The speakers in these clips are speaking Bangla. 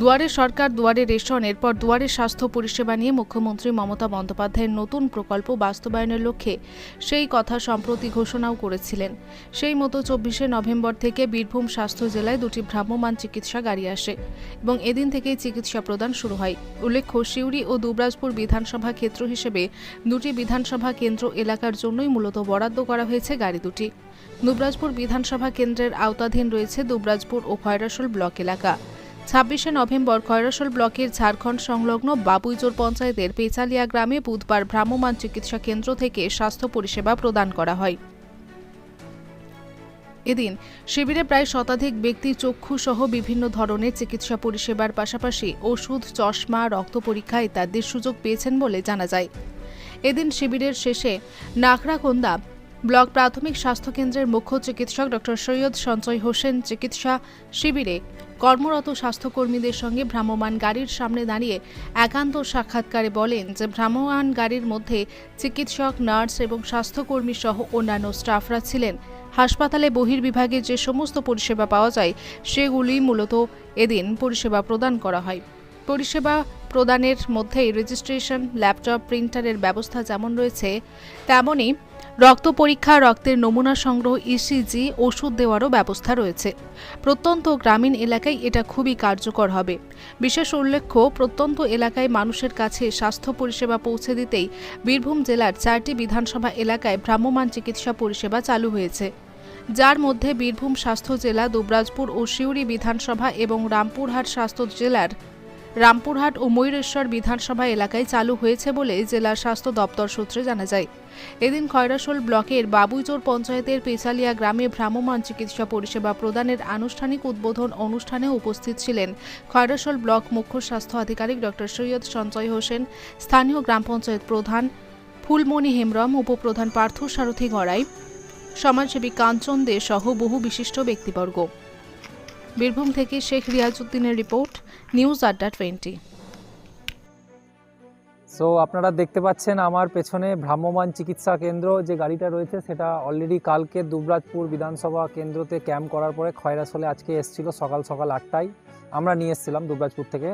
দুয়ারে সরকার, দুয়ারে রেশন, এরপর দুয়ারে স্বাস্থ্য পরিষেবা নিয়ে মুখ্যমন্ত্রী মমতা বন্দ্যোপাধ্যায়ের নতুন প্রকল্প বাস্তবায়নের লক্ষ্যে সেই কথা সম্প্রতি ঘোষণাও করেছিলেন। সেই মতো চব্বিশে নভেম্বর থেকে বীরভূম স্বাস্থ্য জেলায় দুটি ভ্রাম্যমান চিকিৎসা গাড়ি আসে এবং এদিন থেকেই চিকিৎসা প্রদান শুরু হয়। উল্লেখ্য, সিউড়ি ও দুবরাজপুর বিধানসভা ক্ষেত্র হিসেবে দুটি বিধানসভা কেন্দ্র এলাকার জন্যই মূলত বরাদ্দ করা হয়েছে গাড়ি দুটি। দুবরাজপুর বিধানসভা কেন্দ্রের আওতাধীন রয়েছে দুবরাজপুর ও খয়রাসোল ব্লক এলাকা। ছাব্বিশে নভেম্বর খয়রাসোল ব্লকের ঝাড়খণ্ড সংলগ্ন বাবুইজোর পঞ্চায়েতের পেচালিয়া গ্রামে বুধবার ভ্রাম্যমাণ চিকিৎসা কেন্দ্র থেকে স্বাস্থ্য পরিষেবা প্রদান করা হয়। এদিন শিবিরে প্রায় শতাধিক ব্যক্তি চক্ষু সহ বিভিন্ন ধরনের চিকিৎসা পরিষেবার পাশাপাশি ওষুধ, চশমা, রক্ত পরীক্ষা ইত্যাদির সুযোগ পেয়েছেন বলে জানা যায়। এদিন শিবিরের শেষে নাখরাকোন্দা ব্লক প্রাথমিক স্বাস্থ্যকেন্দ্রের মুখ্য চিকিৎসক ডক্টর সৈয়দ সঞ্চয় হোসেন চিকিৎসা শিবিরে কর্মরত স্বাস্থ্যকর্মীদের সঙ্গে ভ্রাম্যমাণ গাড়ির সামনে দাঁড়িয়ে একান্ত সাক্ষাৎকারে বলেন যে ভ্রাম্যমাণ গাড়ির মধ্যে চিকিৎসক, নার্স এবং স্বাস্থ্যকর্মী সহ অন্যান্য স্টাফরা ছিলেন। হাসপাতালে বহির্বিভাগে যে সমস্ত পরিষেবা পাওয়া যায়, সেগুলি মূলত এদিন পরিষেবা প্রদান করা হয়। পরিষেবা প্রদানের মধ্যেই রেজিস্ট্রেশন ল্যাপটপ প্রিন্টারের ব্যবস্থা যেমন রয়েছে তেমনই রক্ত পরীক্ষা, রক্তের নমুনা সংগ্রহ ইসিজি ওষুধ দেওয়ারও ব্যবস্থা রয়েছে। প্রত্যন্ত গ্রামীণ এলাকায় এটা খুবই কার্যকর হবে। বিশেষ উল্লেখ্য, প্রত্যন্ত এলাকায় মানুষের কাছে স্বাস্থ্য পরিষেবা পৌঁছে দিতেই বীরভূম জেলার চারটি বিধানসভা এলাকায় ভ্রাম্যমাণ চিকিৎসা পরিষেবা চালু হয়েছে। যার মধ্যে বীরভূম স্বাস্থ্য জেলা, দুবরাজপুর ও সিউড়ি বিধানসভা এবং রামপুরহাট স্বাস্থ্য জেলার রামপুরহাট ও ময়ূরেশ্বর বিধানসভা এলাকায় চালু হয়েছে বলে জেলার স্বাস্থ্য দপ্তর সূত্রে জানা যায়। এদিন খয়রাসোল ব্লকের বাবুইচোর পঞ্চায়েতের পেচালিয়া গ্রামে ভ্রাম্যমাণ চিকিৎসা পরিষেবা প্রদানের আনুষ্ঠানিক উদ্বোধন অনুষ্ঠানে উপস্থিত ছিলেন খয়রাসোল ব্লক মুখ্য স্বাস্থ্য আধিকারিক ডক্টর সৈয়দ সঞ্জয় হোসেন, স্থানীয় গ্রাম পঞ্চায়েত প্রধান ফুলমণি হেমব্রম, উপপ্রধান পার্থ সারথী গড়াই, সমাজসেবী কাঞ্চন দে সহ বহু বিশিষ্ট ব্যক্তিবর্গ। বীরভূম থেকে Sheikh রিয়াজউদ্দিনের report news Adda twenty so আপনারা দেখতে পাচ্ছেন আমার পেছনে ভ্রাম্যমাণ চিকিৎসা কেন্দ্র যে গাড়িটা রয়েছে সেটা অলরেডি কালকে দুবরাজপুর বিধানসভা কেন্দ্রতে ক্যাম্প করার পরে খয়রাসলে আজকে এসেছিল সকাল সকাল আটটায়। আমরা নিয়ে এসেছিলাম দুবরাজপুর থেকে।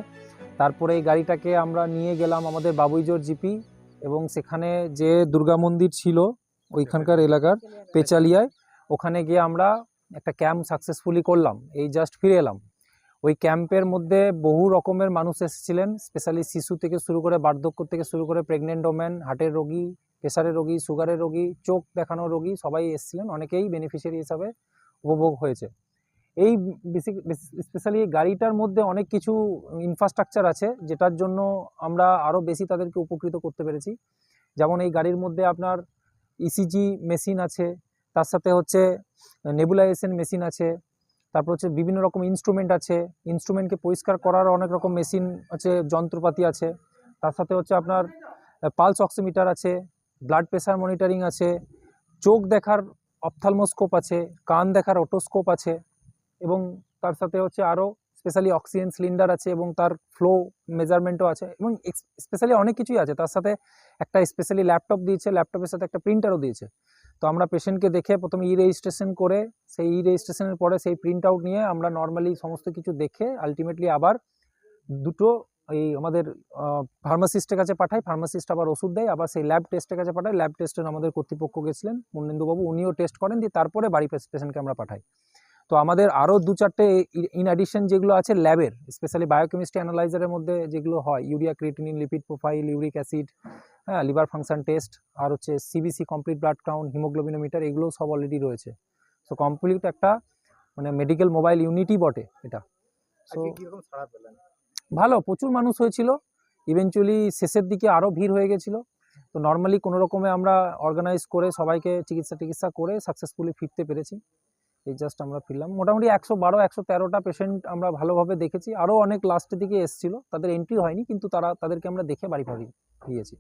তারপরে এই গাড়িটাকে আমরা নিয়ে গেলাম আমাদের বাবুইজোর জিপি এবং সেখানে যে দুর্গা মন্দির ছিল ওইখানকার এলাকার পেচালিয়ায়। ওখানে গিয়ে আমরা একটা ক্যাম্প সাকসেসফুলি করলাম। এই জাস্ট ফিরে এলাম। ওই ক্যাম্পের মধ্যে বহু রকমের মানুষ এসেছিলেন স্পেশালি শিশু থেকে শুরু করে বার্ধক্য থেকে শুরু করে প্রেগনেন্ট ওমেন হার্টের রোগী প্রেশারের রোগী সুগারের রোগী, চোখ দেখানোর রোগী, সবাই এসেছিলেন। অনেকেই বেনিফিশিয়ারি হিসাবে উপভোগ হয়েছে। এই স্পেশালি গাড়িটার মধ্যে অনেক কিছু ইনফ্রাস্ট্রাকচার আছে, যেটার জন্য আমরা আরও বেশি তাদেরকে উপকৃত করতে পেরেছি। যেমন এই গাড়ির মধ্যে আপনার ইসিজি মেশিন আছে, তার সাথে হচ্ছে নেবুলাইজেশন মেশিন আছে তারপর হচ্ছে বিভিন্ন রকম ইনস্ট্রুমেন্ট আছে। ইনস্ট্রুমেন্টকে পরিষ্কার করার অনেক রকম মেশিন আছে, যন্ত্রপাতি আছে। তার সাথে হচ্ছে আপনার পালস অক্সিমিটার আছে ব্লাড প্রেশার মনিটরিং আছে, চোখ দেখার অপথালমোস্কোপ আছে, কান দেখার অটোস্কোপ আছে এবং তার সাথে হচ্ছে আরও স্পেশালি অক্সিজেন সিলিন্ডার আছে এবং তার ফ্লো মেজারমেন্টও আছে এবং স্পেশালি অনেক কিছুই আছে। তার সাথে একটা স্পেশালি ল্যাপটপ দিয়েছে ল্যাপটপের সাথে একটা প্রিন্টারও দিয়েছে। তো আমরা পেশেন্টকে দেখে প্রথমে ই রেজিস্ট্রেশন করে, সেই ই রেজিস্ট্রেশনের পরে সেই প্রিন্ট আউট নিয়ে আমরা নর্মালি সমস্ত কিছু দেখে আলটিমেটলি আবার দুটো এই আমাদের ফার্মাসিস্টের কাছে পাঠাই ফার্মাসিস্ট আবার ওষুধ দেয়, আবার সেই ল্যাব টেস্টের কাছে পাঠায় ল্যাব টেস্টের আমাদের কর্তৃপক্ষ গেছিলেন, মুন্নেন্দুবাবু, উনিও টেস্ট করেন, দিয়ে তারপরে বাড়ি পেশেন্টকে আমরা পাঠাই। তো আমাদের আরও দু চারটে ইন অ্যাডিশন যেগুলো আছে ল্যাবের স্পেশালি বায়োকেমিস্ট্রি অ্যানালাইজারের মধ্যে যেগুলো হয় urea creatinine lipid profile uric acid হ্যাঁ লিভার ফাংশন টেস্ট আর হচ্ছে CBC complete blood count haemoglobinometer এগুলোও সব অলরেডি রয়েছে। সো কমপ্লিট একটা মানে মেডিকেল মোবাইল ইউনিটই বটে এটা। সো ভালো প্রচুর মানুষ হয়েছিল। ইভেনচুয়ালি শেষের দিকে আরও ভিড় হয়ে গেছিল। তো নর্মালি কোনো রকমে আমরা অর্গানাইজ করে সবাইকে চিকিৎসা টিকিৎসা করে সাকসেসফুলি ফিরতে পেরেছি। এই জাস্ট আমরা ফিরলাম। মোটামুটি একশো বারো একশো তেরোটা পেশেন্ট আমরা ভালোভাবে দেখেছি। আরও অনেক লাস্টের দিকে এসেছিল। তাদের এন্ট্রি হয়নি কিন্তু তারা তাদেরকে আমরা দেখে বাড়ি পাঠিয়ে দিয়েছি